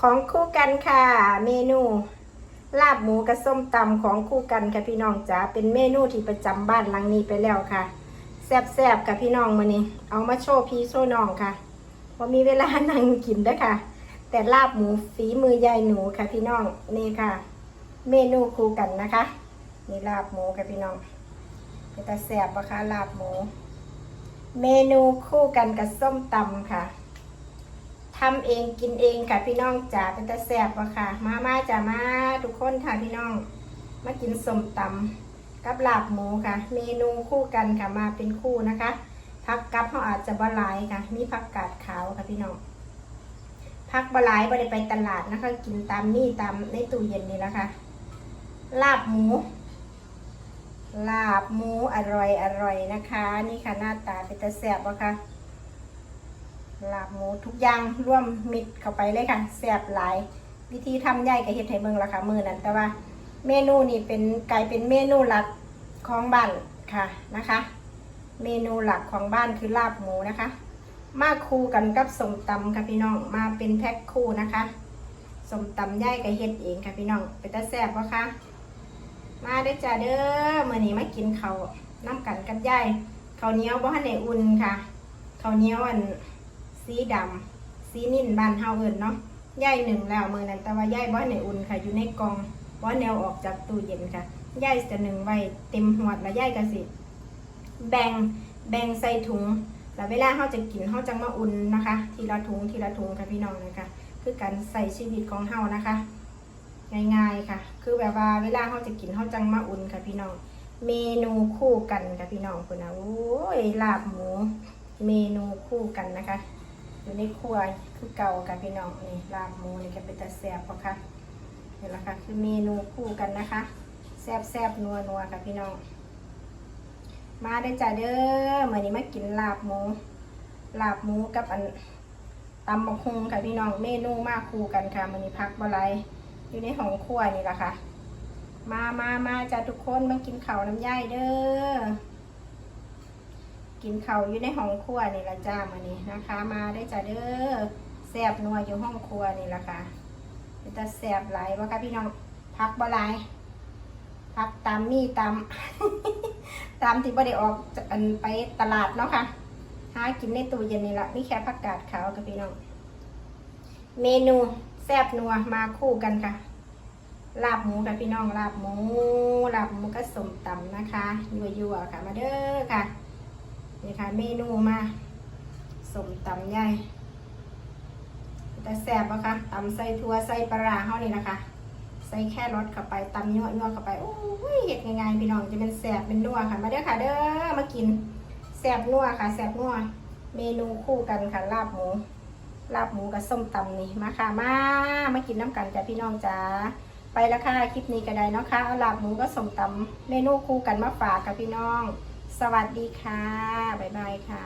ของคู่กันค่ะ เมนูลาบหมูกับส้มตำของคู่กันค่ะพี่น้องจ๋าเป็นเมนูที่ประจำบ้านหลังนี้ไปแล้วค่ะแซ่บๆกับพี่น้องมานี่เอามาโชว์พี่โชว์น้องค่ะพอมีเวลานั่งกินด้ค่ะ แต่ลาบหมูฝีมือยายหนูค่ะพี่น้องนี่ค่ะ เมนูคู่กันนะคะนี่ลาบหมูค่ะพี่น้องเป็นตาแซ่บปะคะลาบหมู เมนูคู่กันกับส้มตำค่ะ ทำเองกินเองค่ะพี่น้องจ๋าเป็นตาแซ่บวะค่ะ มามาจ๋ามาทุกคนค่ะพี่น้อง มากินสมตำกับลาบหมูค่ะ เมนูคู่กันค่ะมาเป็นคู่นะคะผักกับเขาอาจจะบหลายค่ะ มีผักกาดขาวค่ะพี่น้องผักบหลายบ่ได้ไปตลาดนะคะ กินตามนี่ตามในตู้เย็นนี่แหละคะ ลาบหมู ลาบหมูอร่อยอร่อยนะคะ นี่ค่ะหน้าตาเป็นตาแซ่บวะค่ะ ลาบหมูทุกอย่างร่วมมิดเข้าไปเลยค่ะแซ่บหลาย วิธีทำย่ายกับเฮ็ดให้เบิ่งละค่ะมือนั้นแต่ว่าเมนูนี่เป็นกลายเป็นเมนูหลักของบ้านค่ะนะคะ เมนูหลักของบ้านคือลาบหมูนะคะ มาคู่กันกับสมตำค่ะพี่น้องมาเป็นแพ็คคู่นะคะสมตำย่ายกับเฮ็ดเองค่ะพี่น้องเป็นตาแซ่บวะคะมาเด้จ้าเด้อมื้อนี้มากินเขาน้ำกันกับย่ายข้าวเหนียวบ่ทันได้อุ่นค่ะข้าวเหนียวอัน สีดำสีนิ่นบานเฮาเอินเนาะย่ายหนึ่งแล้วมือนั้นแต่ว่าย่ายบ่ในอุ่นค่ะ อยู่ในกล่องบ่แนวออกจากตู้เย็นค่ะย่ายจะหนึ่งไว้เต็มหวดแล้วย่ายก็สิ แบ่งแบ่งใส่ถุงแล้วเวลาเฮาจะกินเฮาจังมาอุ่นนะคะ ทีละถุงทีละถุงค่ะพี่น้องนะคะคือการใส่ชีวิตของเฮานะคะ ง่ายๆค่ะ คือแบบว่าเวลาเฮาจะกินเฮาจังมาอุ่นค่ะพี่น้อง เมนูคู่กันค่ะพี่น้องคุณนะโอ้ยลาบหมู เมนูคู่กันนะคะ อยู่ในครัวคือเก่ากับพี่น้องนี่ลาบหมูนี่ก็เป็นตาแซ่บปะคะนี่แหละค่ะคือเมนูคู่กันนะคะแซ่บแซ่บนัวนัวค่ะพี่น้อง มาได้จ้าเด้อเมื่อนี้มากินลาบหมูลาบหมูกับอันตำบักฮุงค่ะพี่น้องเมนูมากคู่กันค่ะมื่อนี้พักบะไรอยู่ในห้องครัวนี่แหละค่ะ มามามาจ้าทุกคนมากินข้าวน้ำย่ายเด้อ กินเขาอยู่ในห้องครัวนี่ละจ้ามานี่นะคะ มาได้จ้าเด้อแซบนัวอยู่ห้องครัวนี่ละค่ะเป็นตาแซบหลายวะคะพี่น้องพักบ่หลายพักตามมีตามตามที่บ่ได้ออกจากอันไปตลาดเนาะค่ะหากินในตู้เย็นนี่ละมีแค่ผักกาดขาวกับพี่น้องเมนูแซบนัวมาคู่กันค่ะ ลาบหมูค่ะพี่น้องลาบหมูลาบหมูก็สมตำนะคะยั่วๆค่ะมาเด้อค่ะ นี่ค่ะเมนูมาสมตำใหญ่แต่แซ่บปะคะตำใส่ถั่วใส่ปลาร้าเฮานี่นะคะ ใส่แค่รสเข้าไปตำยั่วยั่วเข้าไปโอ้ยเห็ดง่ายๆพี่น้องจะเป็นแซ่บเป็นนัวค่ะ มาเด้อค่ะเด้อมากินแซ่บนัวค่ะแซ่บนัวเมนูคู่กันค่ะลาบหมูลาบหมูกับส้มตำนี่มาค่ะมามากินน้ำกันจ้ะพี่น้องจ้าไปแล้วค่ะคลิปนี้ก็ได้เนาะค่ะเอาลาบหมูกับส้มตำเมนูคู่กันมาฝากค่ะพี่น้อง สวัสดีค่ะ บ๊ายบายค่ะ